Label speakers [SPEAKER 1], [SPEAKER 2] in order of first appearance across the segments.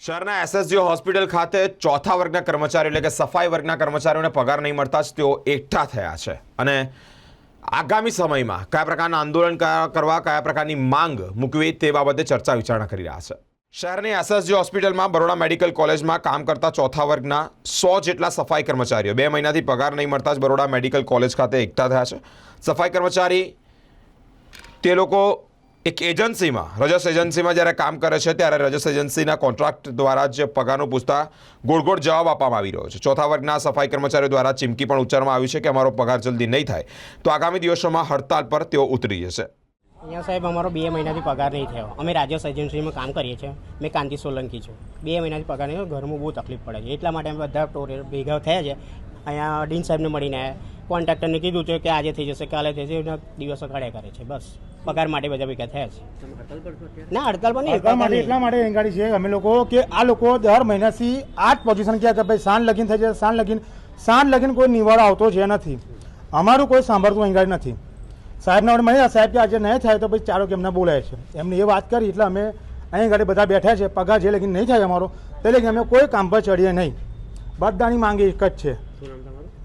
[SPEAKER 1] શહેરના એસએસજીઓ હોસ્પિટલ ખાતે ચોથા વર્ગના કર્મચારીઓ એટલે કે સફાઈ વર્ગના કર્મચારીઓને પગાર નહીં મળતા જ તેઓ એકઠા થયા છે. અને આગામી સમયમાં કયા પ્રકારના આંદોલન કરવા, કયા પ્રકારની માંગ મૂકવી તે બાબતે ચર્ચા વિચારણા કરી રહ્યા છે. શહેરની એસએસજી હોસ્પિટલમાં બરોડા મેડિકલ કોલેજમાં કામ કરતા ચોથા વર્ગના સો જેટલા સફાઈ કર્મચારીઓ, બે મહિનાથી પગાર નહીં મળતા જ બરોડા મેડિકલ કોલેજ ખાતે એકઠા થયા છે. સફાઈ કર્મચારી તે લોકો એક એજન્સીમાં, રજસ એજન્સીમાં જ્યારે કામ કરે છે, ત્યારે રજસ એજન્સીના કોન્ટ્રાક્ટ દ્વારા જ પગારનું પૂછતા ગોળ ગોળ જવાબ આપવામાં આવી રહ્યો છે. ચોથા વર્ગના સફાઈ કર્મચારીઓ દ્વારા ચીમકી પણ ઉચ્ચારવામાં આવી છે કે અમારો પગાર જલ્દી નહીં થાય. તો આગામી દિવસોમાં હડતાલ પર તેઓ ઉતરી જશે.
[SPEAKER 2] અહીંયા સાહેબ, અમારો બે મહિનાથી પગાર નહીં થયો. અમે રાજ્ય એજન્સીમાં કામ કરીએ છીએ. મેં કાંતિ સોલંકી છું. બે મહિનાથી પગાર નહીં ઘરમાં બહુ તકલીફ પડે છે. એટલા માટે અમે બધા ટોરે ભેગા થયા છે અહીંયા ડીન સાહેબને મળીને આવ્યા કોન્ટ્રાક્ટરને કીધું છે કે આજે થઈ જશે કાલે થઈ જશે દિવસ કાઢ્યા કરે છે બસ. પગાર માટે બધા ભેગા થયા છે. ના હડતાલ પણ નહીં
[SPEAKER 3] એટલા માટે એટલા માટે એંગાડી છે અમે લોકો કે આ લોકો દર મહિનાથી આ જ પોઝિશન ક્યાં કે ભાઈ સાંજ લગીન થઈ જશે સાંજ લગીન. સાંજ લગીન કોઈ નિવાડો આવતો છે નથી. અમારું કોઈ સાંભળતું એંગાડી નથી. સાહેબને આપણે મળ્યા સાહેબ કે આજે નહીં થાય તો પછી ચાલો કે એમને બોલાય છે. એમને એ વાત કરી એટલે અમે અહીં ગાડી બધા બેઠા છે. પગાર જે લગીન નહીં થાય અમારો તે લગીન અમે કોઈ કામ પર ચડીએ નહીં. બધાની માંગી એક જ છે.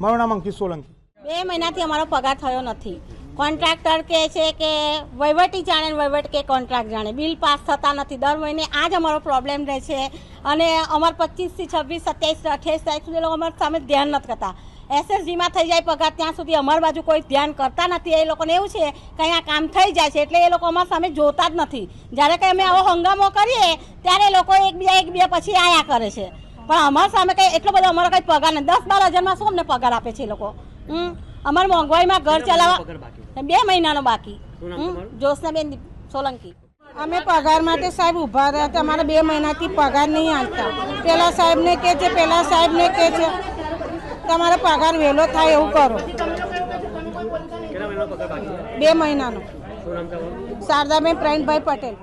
[SPEAKER 3] મારું નામ અંકિત સોલંકી.
[SPEAKER 4] બે મહિનાથી અમારો પગાર થયો નથી. કોન્ટ્રાક્ટર કહે છે કે વહીવટી જાણે ને વહીવટ કે કોન્ટ્રાક્ટ જાણે. બિલ પાસ થતા નથી. દર મહિને આ જ અમારો પ્રોબ્લેમ રહે છે. અને અમારે પચીસથી છવ્વીસ સત્યાવીસ અઠ્યાવીસ તારીખ સુધી એ લોકો અમારા સામે ધ્યાન નથી કરતા. એસએસજીમાં થઈ જાય પગાર ત્યાં સુધી અમારી બાજુ કોઈ ધ્યાન કરતા નથી. એ લોકોને એવું છે કે અહીંયા કામ થઈ જાય છે એટલે એ લોકો અમારા સામે જોતા જ નથી. જ્યારે કંઈ અમે આવો હંગામો કરીએ ત્યારે એ લોકો એકબીજા એકબીજા પછી આયા કરે છે. પણ અમારા સામે કંઈ એટલો બધો અમારો કંઈ પગાર નથી દસ બાર હજારમાં શું અમને પગાર આપે છે એ લોકો? હમ? અમારે મોંઘવારીમાં ઘર ચલાવવા બે મહિનાનો બાકી. જ્યોત્સનાબેન સોલંકી.
[SPEAKER 5] અમે પગાર માટે સાહેબ ઊભા રહ્યા હતા. અમારે બે મહિનાથી પગાર નહીં આવતા પેલા સાહેબને કે છે પેલા સાહેબને કે છે તમારો પગાર વહેલો થાય એવું કરો. બે મહિનાનો. શારદાબેન પ્રવીણભાઈ પટેલ.